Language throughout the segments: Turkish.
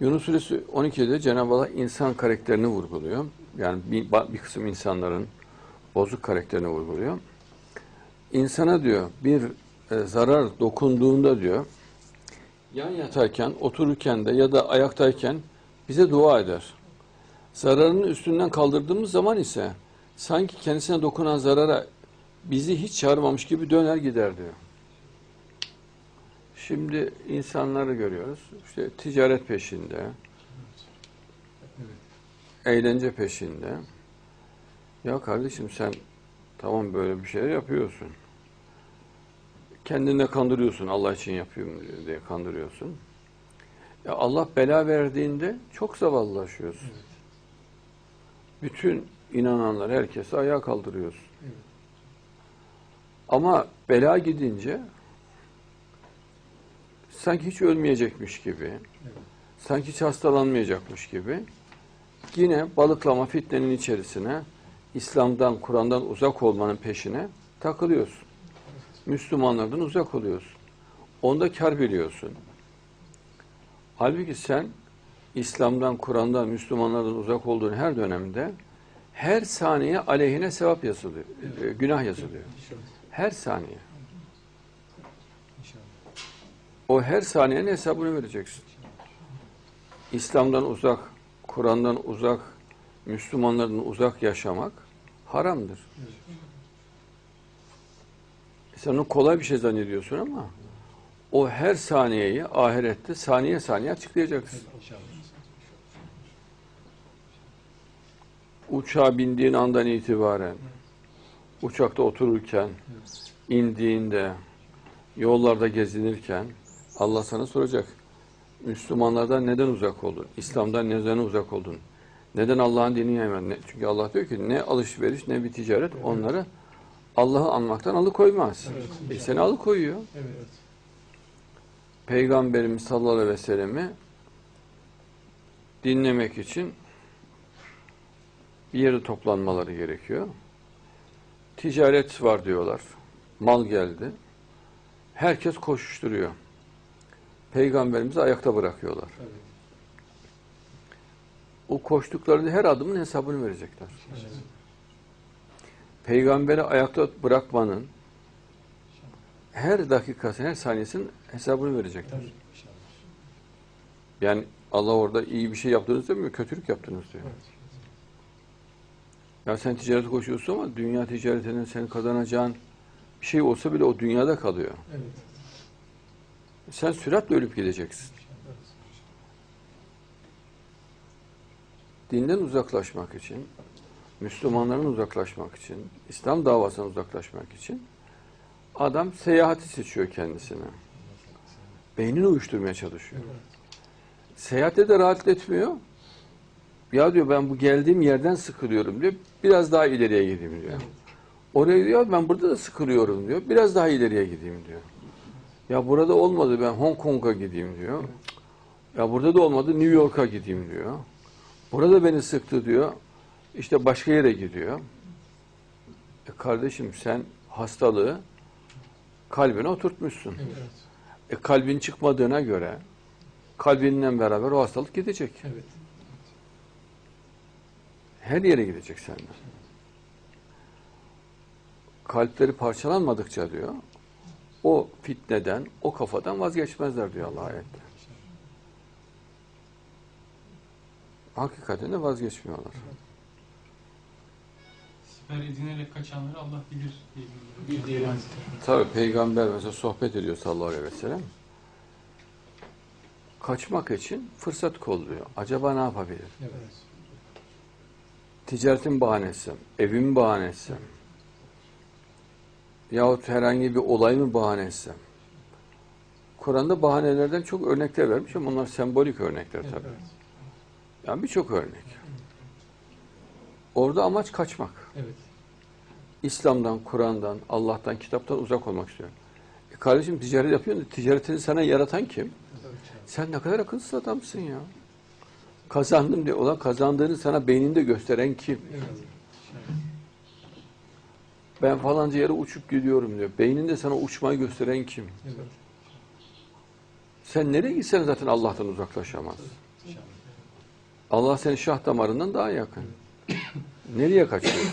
Yunus Suresi 12'de Cenab-ı Allah insan karakterini vurguluyor. Yani bir, bir kısım insanların bozuk karakterini vurguluyor. İnsana diyor bir e, zarar dokunduğunda diyor yan yatarken, otururken de ya da ayaktayken bize dua eder. Zararını üstünden kaldırdığımız zaman ise sanki kendisine dokunan zarara bizi hiç çağırmamış gibi döner gider diyor. Şimdi insanları görüyoruz. İşte ticaret peşinde, eğlence peşinde. Ya kardeşim sen tamam böyle bir şeyler yapıyorsun. Kendine kandırıyorsun. Allah için yapıyorum diye kandırıyorsun. Ya Allah bela verdiğinde çok zavallılaşıyorsun. Bütün inananlar herkesi ayağa kaldırıyorsun. Ama bela gidince sanki hiç ölmeyecekmiş gibi, sanki hiç hastalanmayacakmış gibi yine balıklama fitnenin içerisine İslam'dan, Kur'an'dan uzak olmanın peşine takılıyorsun. Müslümanlardan uzak oluyorsun. Onda kar biliyorsun. Halbuki sen İslam'dan, Kur'an'dan, Müslümanlardan uzak olduğun her dönemde her saniye aleyhine sevap yazılıyor, e, günah yazılıyor. Her saniye. O her saniyenin hesabını vereceksin. İslam'dan uzak, Kur'an'dan uzak, Müslümanlardan uzak yaşamak haramdır. Sen onu kolay bir şey zannediyorsun ama o her saniyeyi ahirette saniye saniye açıklayacaksın. Uçağa bindiğin andan itibaren, uçakta otururken, indiğinde, yollarda gezinirken Allah sana soracak. Müslümanlardan neden uzak oldun? İslam'dan neden uzak oldun? Neden Allah'ın dinini yaymadın? Çünkü Allah diyor ki ne alışveriş ne bir ticaret onları Allah'ı anmaktan alıkoymaz. E seni alıkoyuyor. Evet. Peygamberimiz sallallahu aleyhi ve sellem'i dinlemek için bir yerde toplanmaları gerekiyor. Ticaret var diyorlar. Mal geldi. Herkes koşuşturuyor. Peygamberimizi ayakta bırakıyorlar. Evet. O koştuklarında her adımın hesabını verecekler. Evet. Peygamberi ayakta bırakmanın her dakikası, her saniyesinin hesabını verecekler. Yani Allah orada iyi bir şey yaptınız demiyor, kötülük yaptınız diyor. Evet. Ya sen ticarete koşuyorsun ama dünya ticaretinin senin kazanacağın bir şey olsa bile o dünyada kalıyor. Evet. Sen süratle ölüp gideceksin. Dinden uzaklaşmak için, Müslümanların uzaklaşmak için, İslam davasından uzaklaşmak için adam seyahati seçiyor kendisine. Beynini uyuşturmaya çalışıyor. Seyahatte de rahat etmiyor. Ya diyor ben bu geldiğim yerden sıkılıyorum diyor. Biraz daha ileriye gideyim diyor. Oraya diyor ben burada da sıkılıyorum diyor. Biraz daha ileriye gideyim diyor. Ya burada olmadı ben Hong Kong'a gideyim diyor. Ya burada da olmadı New York'a gideyim diyor. Burada beni sıktı diyor. İşte başka yere gidiyor. E kardeşim sen hastalığı kalbine oturtmuşsun. Evet. E kalbin çıkmadığına göre kalbinle beraber o hastalık gidecek. Evet. Her yere gidecek senden. Kalpleri parçalanmadıkça diyor, o fitneden, o kafadan vazgeçmezler diyor Allah ayette. Hakikaten de vazgeçmiyorlar. Siper edinerek kaçanları Allah bilir diye Bir diyelim. Tabi peygamber mesela sohbet ediyor sallallahu aleyhi ve sellem. Kaçmak için fırsat kolluyor. Acaba ne yapabilir? Evet. Ticaretin bahanesi, evin bahanesi yahut herhangi bir olay mı bahanesi. Kur'an'da bahanelerden çok örnekler vermiş ama bunlar sembolik örnekler tabii. Evet. Yani birçok örnek. Orada amaç kaçmak. Evet. İslam'dan, Kur'an'dan, Allah'tan, kitaptan uzak olmak istiyor. E kardeşim ticaret yapıyorsun da ticaretini sana yaratan kim? Sen ne kadar akılsız adamsın ya. Kazandım diye. Ulan kazandığını sana beyninde gösteren kim? Evet. Ben falanca yere uçup gidiyorum diyor. Beyninde sana uçmayı gösteren kim? Evet. Sen nereye gitsen zaten Allah'tan uzaklaşamaz. Allah senin şah damarından daha yakın. Nereye kaçıyorsun?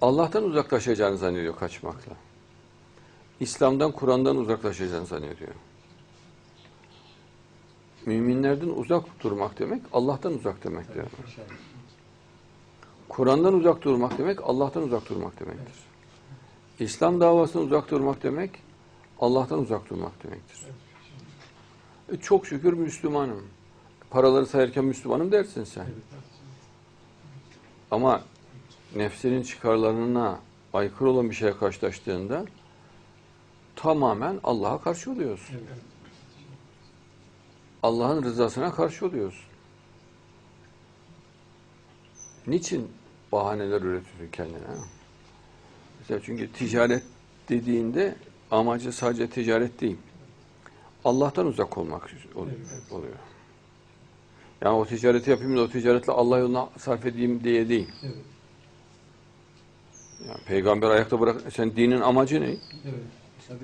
Allah'tan uzaklaşacağını zannediyor kaçmakla. İslam'dan, Kur'an'dan uzaklaşacağını zannediyor. Müminlerden uzak durmak demek, Allah'tan uzak demektir. Kur'an'dan uzak durmak demek, Allah'tan uzak durmak demektir. İslam davasından uzak durmak demek, Allah'tan uzak durmak demektir. E, çok şükür Müslümanım. Paraları sayarken Müslümanım dersin sen. Ama nefsinin çıkarlarına aykırı olan bir şeye karşılaştığında tamamen Allah'a karşı oluyorsun. Allah'ın rızasına karşı oluyorsun. Niçin bahaneler üretiyorsun kendine? Mesela çünkü ticaret dediğinde amacı sadece ticaret değil. Allah'tan uzak olmak oluyor. Yani o ticareti yapayım da o ticaretle Allah yoluna sarf edeyim diye değil. Evet. Yani peygamber ayakta bırak. Sen dinin amacı ne? Evet. Tabii.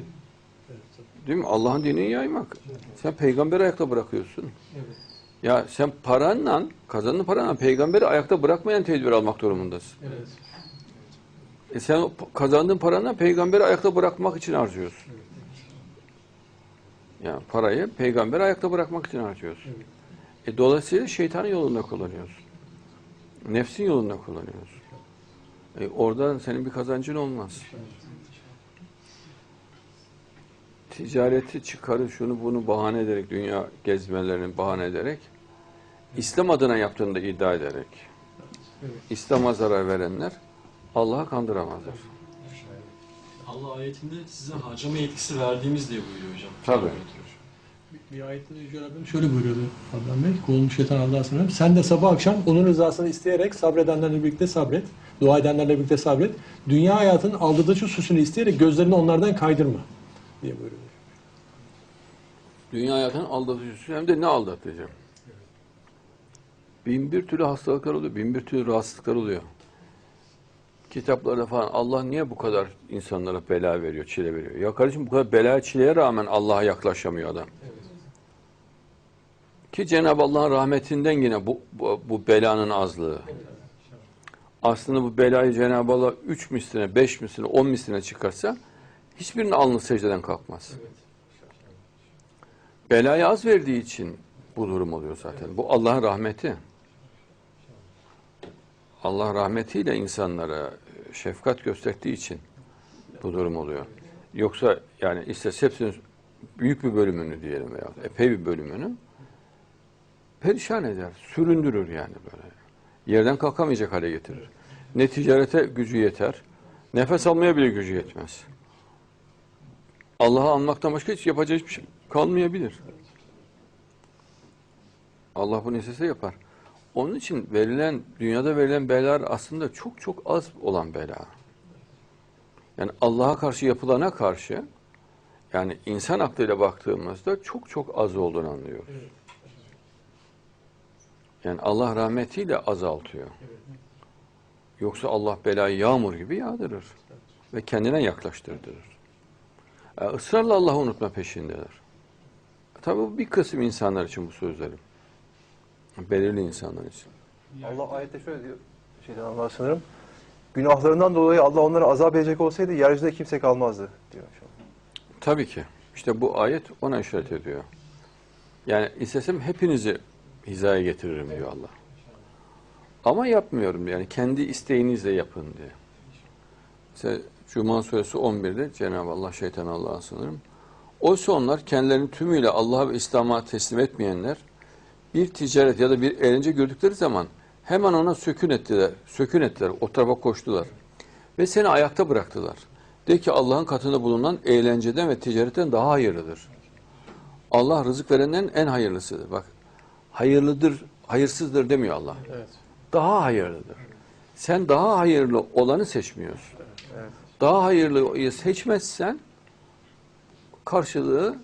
Evet. tabii. Değil mi? Allah'ın dinini yaymak. Sen peygamberi ayakta bırakıyorsun. Evet. Ya sen paranla, kazandığın paranla peygamberi ayakta bırakmayan tedbir almak durumundasın. Evet. E sen kazandığın paranla peygamberi ayakta bırakmak için harcıyorsun. Yani parayı peygamberi ayakta bırakmak için harcıyorsun. Evet. E dolayısıyla şeytanın yolunda kullanıyorsun. Nefsin yolunda kullanıyorsun. E oradan senin bir kazancın olmaz. Ticareti çıkarı şunu bunu bahane ederek, dünya gezmelerini bahane ederek, İslam adına yaptığını da iddia ederek, Evet. İslam'a zarar verenler Allah'ı kandıramazlar. Allah ayetinde size harcama yetkisi verdiğimiz diye buyuruyor hocam. Tabii. Bir, bir ayette de Yüce Rabbim şöyle buyuruyordu Adnan Bey, kovulmuş şeytan Allah'a sınırım. Sen de sabah akşam onun rızasını isteyerek sabredenlerle birlikte sabret. Dua edenlerle birlikte sabret. Dünya hayatının aldatıcı süsünü isteyerek gözlerini onlardan kaydırma. Diye buyuruyor. Dünya hayatının aldatıcısı hem de ne aldatıcı? Bin bir türlü hastalıklar oluyor, bin bir türlü rahatsızlıklar oluyor. Kitaplarda falan Allah niye bu kadar insanlara bela veriyor, çile veriyor? Ya kardeşim bu kadar bela çileye rağmen Allah'a yaklaşamıyor adam. Ki Cenab-ı Allah'ın rahmetinden yine bu, bu, bu belanın azlığı. Aslında bu belayı Cenab-ı Allah üç misline, beş misline, on misline çıkarsa hiçbirinin alnı secdeden kalkmaz. Belayı az verdiği için bu durum oluyor zaten. Bu Allah'ın rahmeti. Allah rahmetiyle insanlara şefkat gösterdiği için bu durum oluyor. Yoksa yani istese hepsinin büyük bir bölümünü diyelim veya epey bir bölümünü perişan eder, süründürür yani böyle. Yerden kalkamayacak hale getirir. Ne ticarete gücü yeter, nefes almaya bile gücü yetmez. Allah'ı anmaktan başka hiç yapacağı hiçbir şey kalmayabilir. Allah bunu istese yapar. Onun için verilen, dünyada verilen belalar aslında çok çok az olan bela. Yani Allah'a karşı yapılana karşı, yani insan aklıyla baktığımızda çok çok az olduğunu anlıyoruz. Yani Allah rahmetiyle azaltıyor. Yoksa Allah belayı yağmur gibi yağdırır. Ve kendine yaklaştırdırır. E, ısrarla Allah'ı unutma peşindeler. Tabii bu bir kısım insanlar için bu sözlerim. Belirli insanlar için. Allah ayette şöyle diyor. Şeyden Allah sanırım. Günahlarından dolayı Allah onları azap edecek olsaydı yeryüzünde kimse kalmazdı diyor. Tabii ki. İşte bu ayet ona işaret ediyor. Yani istesem hepinizi hizaya getiririm diyor Allah. Ama yapmıyorum yani kendi isteğinizle yapın diye. Mesela Cuma suresi 11'de Cenab-ı Allah şeytan Allah'a sınırım. Oysa onlar kendilerini tümüyle Allah'a ve İslam'a teslim etmeyenler bir ticaret ya da bir eğlence gördükleri zaman hemen ona sökün ettiler. Sökün ettiler. O tarafa koştular. Ve seni ayakta bıraktılar. De ki Allah'ın katında bulunan eğlenceden ve ticaretten daha hayırlıdır. Allah rızık verenden en hayırlısıdır. Bak hayırlıdır, hayırsızdır demiyor Allah. Evet. Daha hayırlıdır. Sen daha hayırlı olanı seçmiyorsun. Evet. Daha hayırlıyı seçmezsen karşılığı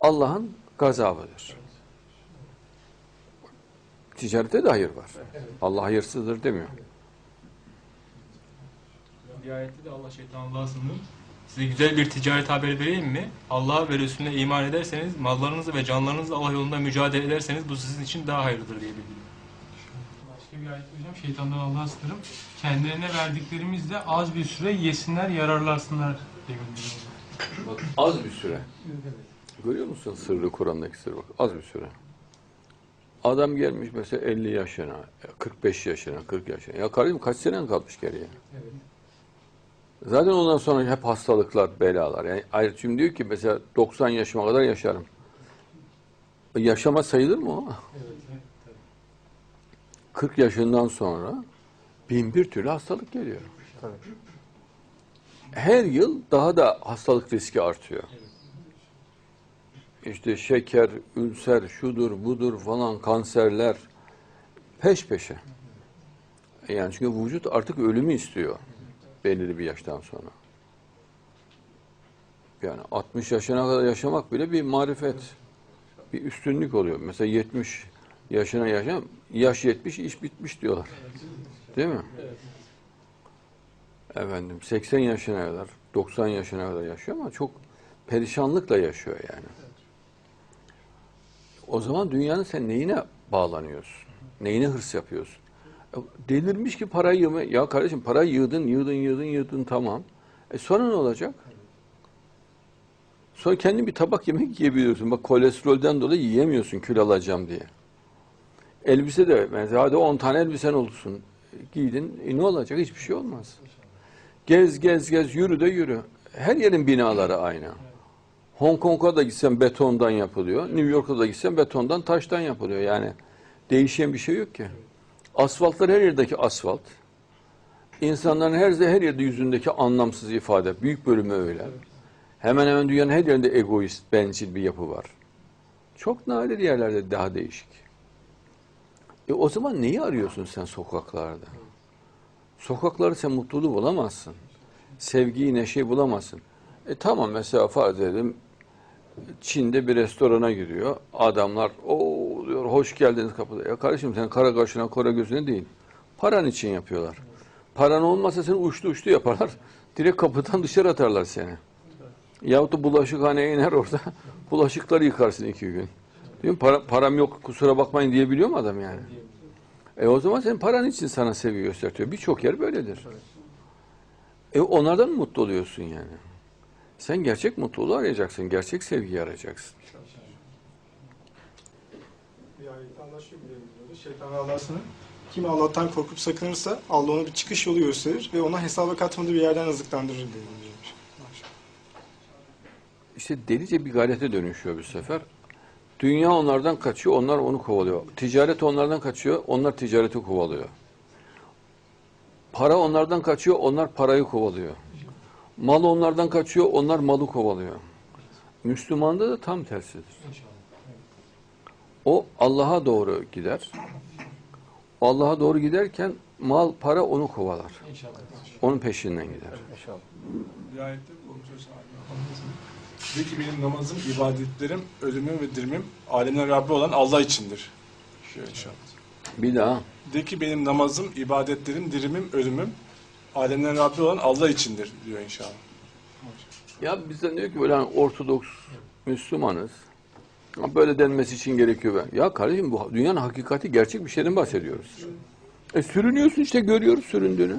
Allah'ın gazabıdır. Ticarette de hayır var. Allah hayırsızdır demiyor. bir ayette de Allah şeytan Allah'a sınır. Size güzel bir ticaret haberi vereyim mi? Allah'a ve Resulüne iman ederseniz, mallarınızı ve canlarınızla Allah yolunda mücadele ederseniz bu sizin için daha hayırlıdır diye bildiriyor. Başka bir ayet hocam şeytandan Allah'a sığınırım. Kendilerine verdiklerimizle az bir süre yesinler, yararlansınlar diye bildiriyor. Az bir süre. Görüyor musun sırrı Kur'an'daki sırrı bak az bir süre. Adam gelmiş mesela 50 yaşına, 45 yaşına, 40 yaşına. Ya kardeşim kaç senen kalmış geriye? Zaten ondan sonra hep hastalıklar, belalar. Yani ayrıca diyor ki mesela 90 yaşıma kadar yaşarım. Yaşama sayılır mı o? 40 yaşından sonra bin bir türlü hastalık geliyor. Tabii. Her yıl daha da hastalık riski artıyor. İşte şeker, ülser, şudur, budur falan kanserler peş peşe. Yani çünkü vücut artık ölümü istiyor belirli bir yaştan sonra. Yani 60 yaşına kadar yaşamak bile bir marifet, bir üstünlük oluyor. Mesela 70 yaşına yaşam, yaş 70 iş bitmiş diyorlar. Değil mi? Efendim 80 yaşına kadar, 90 yaşına kadar yaşıyor ama çok perişanlıkla yaşıyor yani. O zaman dünyanın sen neyine bağlanıyorsun? Neyine hırs yapıyorsun? E, Delirmiş ki parayı yığma. Ya kardeşim parayı yığdın, yığdın, yığdın, yığdın tamam. E sonra ne olacak? Sonra kendin bir tabak yemek yiyebiliyorsun. Bak kolesterolden dolayı yiyemiyorsun kilo alacağım diye. Elbise de mesela hadi 10 tane elbisen olsun. Giydin. E ne olacak? Hiçbir şey olmaz. Gez gez gez yürü de yürü. Her yerin binaları aynı. Hong Kong'a da gitsen betondan yapılıyor. New York'a da gitsen betondan taştan yapılıyor. Yani değişen bir şey yok ki. Asfaltlar her yerdeki asfalt. İnsanların her, her yerde yüzündeki anlamsız ifade. Büyük bölümü öyle. Hemen hemen dünyanın her yerinde egoist, bencil bir yapı var. Çok nadir yerlerde daha değişik. E o zaman neyi arıyorsun sen sokaklarda? Sokaklarda sen mutluluğu bulamazsın. Sevgiyi, neşeyi bulamazsın. E tamam mesela farz edelim Çin'de bir restorana giriyor. Adamlar o diyor hoş geldiniz kapıda. Ya kardeşim sen kara kaşına kara gözüne değil. Paran için yapıyorlar. Paran olmasa seni uçtu uçtu yaparlar. Direkt kapıdan dışarı atarlar seni. Yahut da bulaşıkhaneye iner orada. Bulaşıkları yıkarsın iki gün. Değil mi? Para, param yok kusura bakmayın diyebiliyor mu adam yani? E o zaman senin paran için sana sevgi gösteriyor. Birçok yer böyledir. E onlardan mutlu oluyorsun yani? Sen gerçek mutluluğu arayacaksın, gerçek sevgiyi arayacaksın. Bir şöyle buyuruyor. Şeytan Allah'sını kim Allah'tan korkup sakınırsa Allah ona bir çıkış yolu gösterir ve ona hesaba katmadığı bir yerden rızıklandırır diye. İşte delice bir gayrete dönüşüyor bir sefer. Dünya onlardan kaçıyor, onlar onu kovalıyor. Ticaret onlardan kaçıyor, onlar ticareti kovalıyor. Para onlardan kaçıyor, onlar parayı kovalıyor. Mal onlardan kaçıyor, onlar malı kovalıyor. Müslümanda da tam tersidir. O Allah'a doğru gider. Allah'a doğru giderken mal, para onu kovalar. Onun peşinden gider. İnşallah. Bir ayette De ki benim namazım, ibadetlerim, ölümüm ve dirimim alemlerin Rabbi olan Allah içindir. Diyor inşallah. Bir daha. De ki benim namazım, ibadetlerim, dirimim, ölümüm alemlerin Rabbi olan Allah içindir diyor inşallah. Ya bizden diyor ki böyle hani Ortodoks Müslümanız. Ama Böyle denmesi için gerekiyor. Ben. Ya kardeşim bu dünyanın hakikati gerçek bir şeyden bahsediyoruz. E sürünüyorsun işte görüyoruz süründüğünü.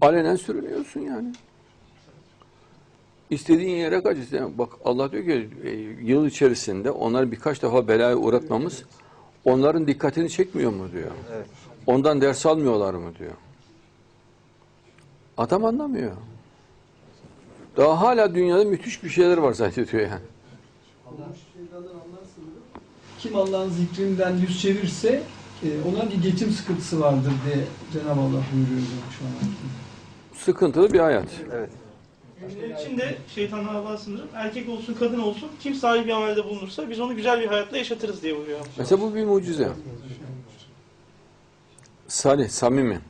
Alenen sürünüyorsun yani. İstediğin yere kaç. Bak Allah diyor ki e, yıl içerisinde onları birkaç defa belaya uğratmamız onların dikkatini çekmiyor mu diyor. Evet. Ondan ders almıyorlar mı diyor. Adam anlamıyor. Daha hala dünyada müthiş bir şeyler var zannediyor yani. Kim Allah'ın zikrinden yüz çevirse e, ona bir geçim sıkıntısı vardır diye Cenab-ı Allah buyuruyor şu an. Sıkıntılı bir hayat. Evet. Müminler için de şeytandan Allah'a sınırım. Erkek olsun, kadın olsun, kim sahibi bir amelde bulunursa biz onu güzel bir hayatla yaşatırız diye buyuruyor. Mesela bu bir mucize. Salih, samimi.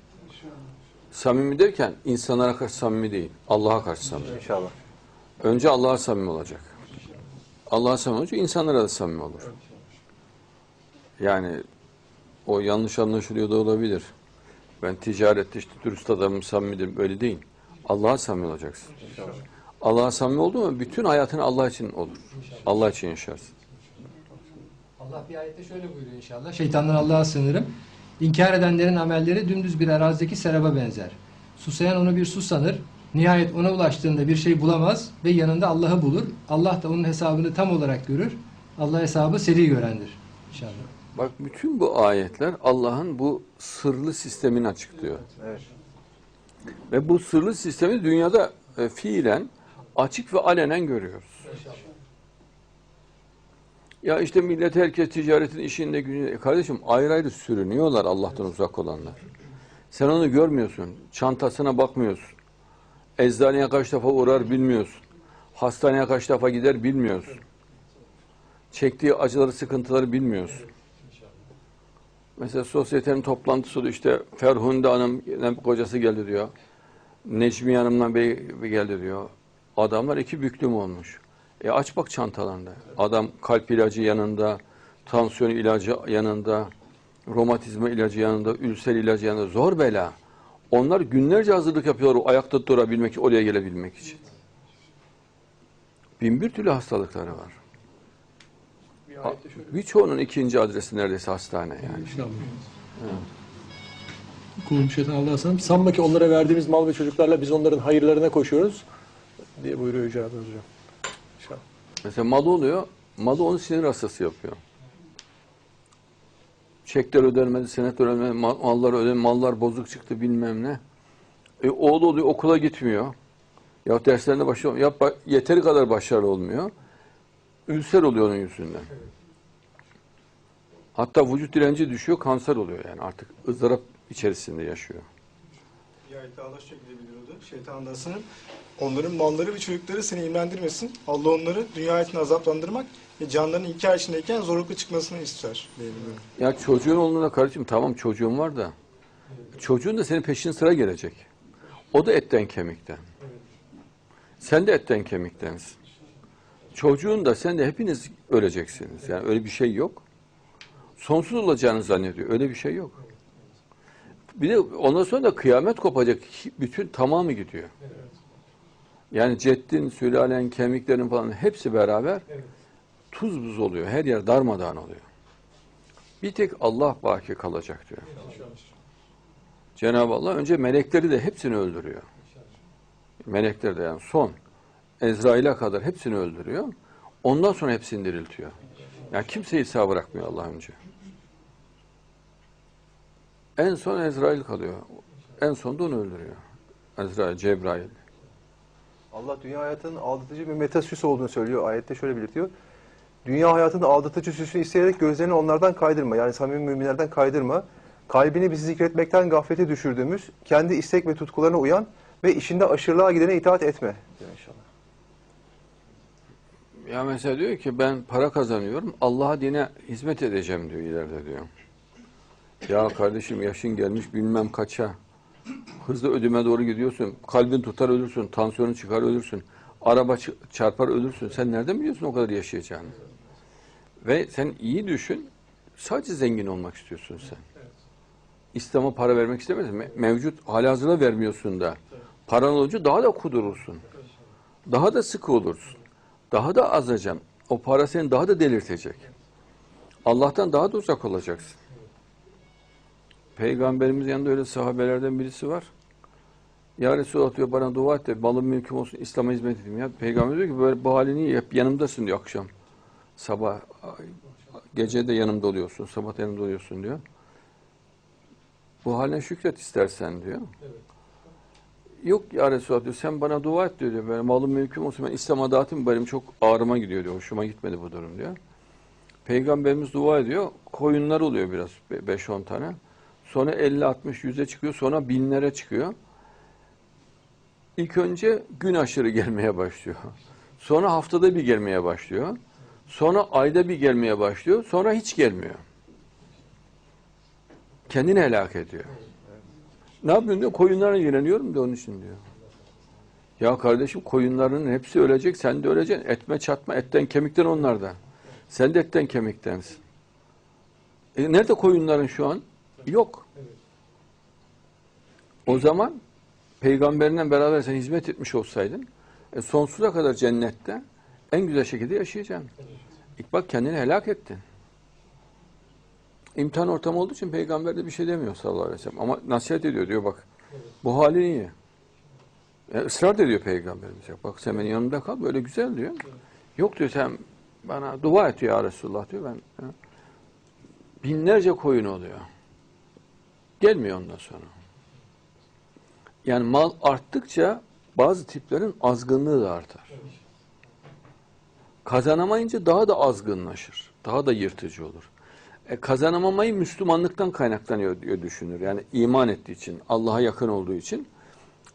Samimi derken insanlara karşı samimi değil. Allah'a karşı samimi. İnşallah. Önce Allah'a samimi olacak. Allah'a samimi olunca insanlara da samimi olur. Yani o yanlış anlaşılıyor da olabilir. Ben ticarette işte dürüst adamım, samimidir. Öyle değil. Allah'a samimi olacaksın. Allah'a samimi oldu mu bütün hayatın Allah için olur. Allah için yaşarsın. Allah bir ayette şöyle buyuruyor inşallah. Şeytandan Allah'a sığınırım. İnkar edenlerin amelleri dümdüz bir arazideki seraba benzer. Susayan onu bir su sanır. Nihayet ona ulaştığında bir şey bulamaz ve yanında Allah'ı bulur. Allah da onun hesabını tam olarak görür. Allah hesabı seri görendir. İnşallah. Bak bütün bu ayetler Allah'ın bu sırlı sistemini açıklıyor. Evet. Ve bu sırlı sistemi dünyada e, fiilen açık ve alenen görüyoruz. Ya işte millet herkes ticaretin işinde gücünde. E Kardeşim ayrı ayrı sürünüyorlar Allah'tan uzak olanlar. Sen onu görmüyorsun. Çantasına bakmıyorsun. Eczaneye kaç defa uğrar bilmiyorsun. Hastaneye kaç defa gider bilmiyorsun. Çektiği acıları, sıkıntıları bilmiyorsun. Mesela sosyetenin toplantısı da işte Ferhunde Hanım kocası geldi diyor. Necmi Hanım'la bey geldi diyor. Adamlar iki büklüm olmuş. E aç bak çantalarında. Adam kalp ilacı yanında, tansiyon ilacı yanında, romatizma ilacı yanında, ülser ilacı yanında. Zor bela. Onlar günlerce hazırlık yapıyorlar o ayakta durabilmek oraya gelebilmek için. Bin bir türlü hastalıkları var. Birçoğunun ikinci adresi neredeyse hastane yani. İnşallah. Kulum şeytan Allah'a sığınırım. Sanma ki onlara verdiğimiz mal ve çocuklarla biz onların hayırlarına koşuyoruz diye buyuruyor Yüce Rabbimiz hocam. Mesela malı oluyor, malı onu sinir hastası yapıyor. Çekler ödenmedi, senetler ödenmedi, mal- mallar ödenmedi, mallar bozuk çıktı bilmem ne. E, oğlu oluyor, okula gitmiyor. Ya derslerinde başarılı ya yeteri kadar başarılı olmuyor. Ülser oluyor onun yüzünden. Hatta vücut direnci düşüyor, kanser oluyor yani artık ızdırap içerisinde yaşıyor. Şu şekilde bildiriyordu. Şeytan adasının onların malları ve çocukları seni imrendirmesin. Allah onları dünya hayatını azaplandırmak ve canlarının iki ay içindeyken zorlukla çıkmasını ister diye. Ya çocuğun olduğunda kardeşim tamam çocuğun var da çocuğun da senin peşin sıra gelecek. O da etten kemikten. Sen de etten kemiktensin. Çocuğun da sen de hepiniz öleceksiniz. Yani öyle bir şey yok. Sonsuz olacağını zannediyor. Öyle bir şey yok. Bir de ondan sonra da kıyamet kopacak. Bütün tamamı gidiyor. Yani ceddin, sülalen, kemiklerin falan hepsi beraber tuz buz oluyor. Her yer darmadağın oluyor. Bir tek Allah baki kalacak diyor. Cenab-ı Allah önce melekleri de hepsini öldürüyor. Melekler de yani son. Ezrail'e kadar hepsini öldürüyor. Ondan sonra hepsini diriltiyor. Yani kimseyi sağ bırakmıyor Allah önce. En son Ezrail kalıyor. En sonunda onu öldürüyor. Ezrail, Cebrail. Allah dünya hayatının aldatıcı bir metasüs olduğunu söylüyor. Ayette şöyle belirtiyor. Dünya hayatının aldatıcı süsünü isteyerek gözlerini onlardan kaydırma. Yani samimi müminlerden kaydırma. Kalbini bizi zikretmekten gaflete düşürdüğümüz, kendi istek ve tutkularına uyan ve işinde aşırılığa gidene itaat etme. Diyor inşallah. Ya mesela diyor ki ben para kazanıyorum, Allah'a dine hizmet edeceğim diyor ileride diyor. Ya kardeşim yaşın gelmiş bilmem kaça. Hızlı ödüme doğru gidiyorsun. Kalbin tutar ölürsün, tansiyonun çıkar ölürsün. Araba çarpar ölürsün. Sen nereden biliyorsun o kadar yaşayacağını? Ve sen iyi düşün, sadece zengin olmak istiyorsun sen. İslam'a para vermek istemezsin. Me- Mevcut halihazırda vermiyorsun da. Paran olunca daha da kudurursun. Daha da sıkı olursun. Daha da azacaksın. O para seni daha da delirtecek. Allah'tan daha da uzak olacaksın. Peygamberimiz yanında öyle sahabelerden birisi var. Ya Resulallah diyor bana dua et de malım mülküm olsun İslam'a hizmet edeyim. Ya Peygamber diyor ki böyle bu halini hep yanımdasın diyor akşam. Sabah gece de yanımda oluyorsun, sabah da yanımda oluyorsun diyor. Bu haline şükret istersen diyor. Yok ya Resulallah diyor sen bana dua et diyor. diyor. Böyle malım mülküm olsun ben İslam'a dağıtayım benim çok ağrıma gidiyor diyor. Hoşuma gitmedi bu durum diyor. Peygamberimiz dua ediyor. Koyunlar oluyor biraz 5-10 tane. Sonra 50-60 yüze çıkıyor. Sonra binlere çıkıyor. İlk önce gün aşırı gelmeye başlıyor. Sonra haftada bir gelmeye başlıyor. Sonra ayda bir gelmeye başlıyor. Sonra hiç gelmiyor. Kendini helak ediyor. Ne yapıyorsun diyor. Koyunlarla ilgileniyorum da onun için diyor. Ya kardeşim koyunların hepsi ölecek. Sen de öleceksin. Etme çatma. Etten kemikten onlarda. Sen de etten kemiktensin. E nerede koyunların şu an? Yok. O zaman peygamberinden beraber sen hizmet etmiş olsaydın e, sonsuza kadar cennette en güzel şekilde yaşayacaksın. İlk bak kendini helak ettin. İmtihan ortamı olduğu için peygamber de bir şey demiyor sallallahu aleyhi ve sellem. Ama nasihat ediyor diyor bak. Bu halin iyi. E, ısrar ediyor peygamberimiz. Bak sen benim yanımda kal böyle güzel diyor. Yok diyor sen bana dua et ya Resulullah diyor. Ben ha. binlerce koyun oluyor. Gelmiyor ondan sonra. Yani mal arttıkça bazı tiplerin azgınlığı da artar. Kazanamayınca daha da azgınlaşır. Daha da yırtıcı olur. E, kazanamamayı Müslümanlıktan kaynaklanıyor diyor düşünür. Yani iman ettiği için, Allah'a yakın olduğu için.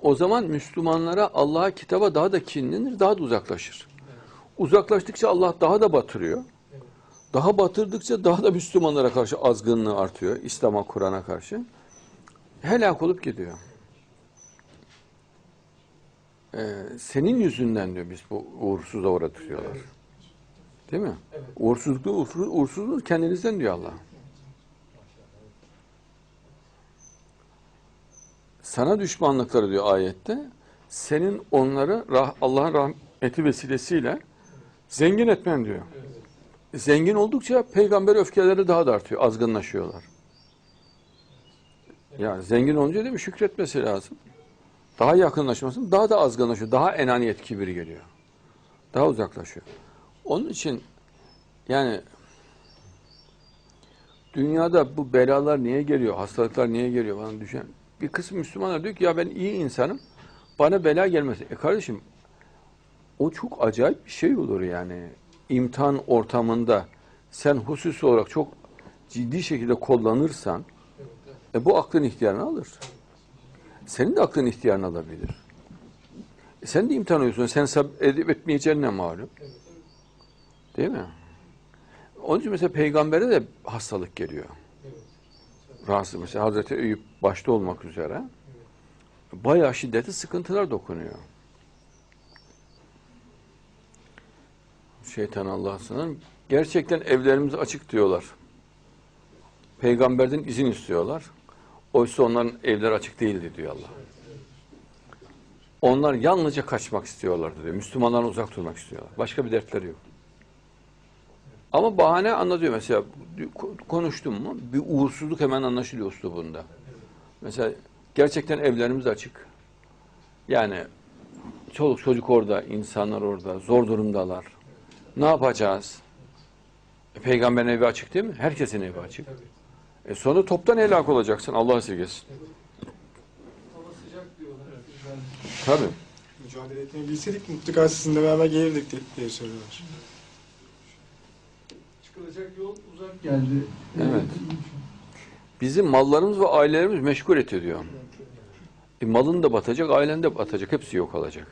O zaman Müslümanlara, Allah'a, kitaba daha da kinlenir, daha da uzaklaşır. Uzaklaştıkça Allah daha da batırıyor. Daha batırdıkça daha da Müslümanlara karşı azgınlığı artıyor. İslam'a, Kur'an'a karşı. Helak olup gidiyor. Ee, senin yüzünden diyor biz bu uğursuza uğratıyorlar. Değil mi? Uğursuzluğu, uğursuz, uğursuzluğu kendinizden diyor Allah. Sana düşmanlıkları diyor ayette. Senin onları Allah'ın rahmeti vesilesiyle zengin etmen diyor. Zengin oldukça peygamber öfkeleri daha da artıyor. Azgınlaşıyorlar. Yani zengin olunca değil mi şükretmesi lazım. Daha yakınlaşmasın, daha da azgınlaşıyor. Daha enaniyet kibiri geliyor. Daha uzaklaşıyor. Onun için yani dünyada bu belalar niye geliyor, hastalıklar niye geliyor bana düşen. Bir kısım Müslümanlar diyor ki ya ben iyi insanım, bana bela gelmesin. E kardeşim o çok acayip bir şey olur yani. İmtihan ortamında sen hususi olarak çok ciddi şekilde kullanırsan e bu aklın ihtiyarını alır. Senin de aklın ihtiyarını alabilir. E sen de imtihan oluyorsun. Sen sab- edip etmeyeceğin ne malum? Değil mi? Onun için mesela peygambere de hastalık geliyor. Rahatsız mesela Hazreti Eyüp başta olmak üzere bayağı şiddetli sıkıntılar dokunuyor. Şeytan Allah'sının gerçekten evlerimiz açık diyorlar. Peygamberden izin istiyorlar. Oysa onların evleri açık değildi diyor Allah. Onlar yalnızca kaçmak istiyorlardı diyor. Müslümanlardan uzak durmak istiyorlar. Başka bir dertleri yok. Ama bahane anlatıyor mesela konuştum mu bir uğursuzluk hemen anlaşılıyor üslubunda. Mesela gerçekten evlerimiz açık. Yani çoluk çocuk orada, insanlar orada, zor durumdalar. Ne yapacağız? E, peygamberin evi açık değil mi? Herkesin evi açık. E sonra toptan helak olacaksın. Allah esirgesin. Hava sıcak diyorlar. Tabii. Mücadele etmeyi bilseydik mutlaka sizinle beraber gelirdik diye- diye söylüyorlar. Çıkılacak yol uzak geldi. Evet. Bizim mallarımız ve ailelerimiz meşgul et diyor. E malın da batacak, ailen de batacak. Hepsi yok olacak.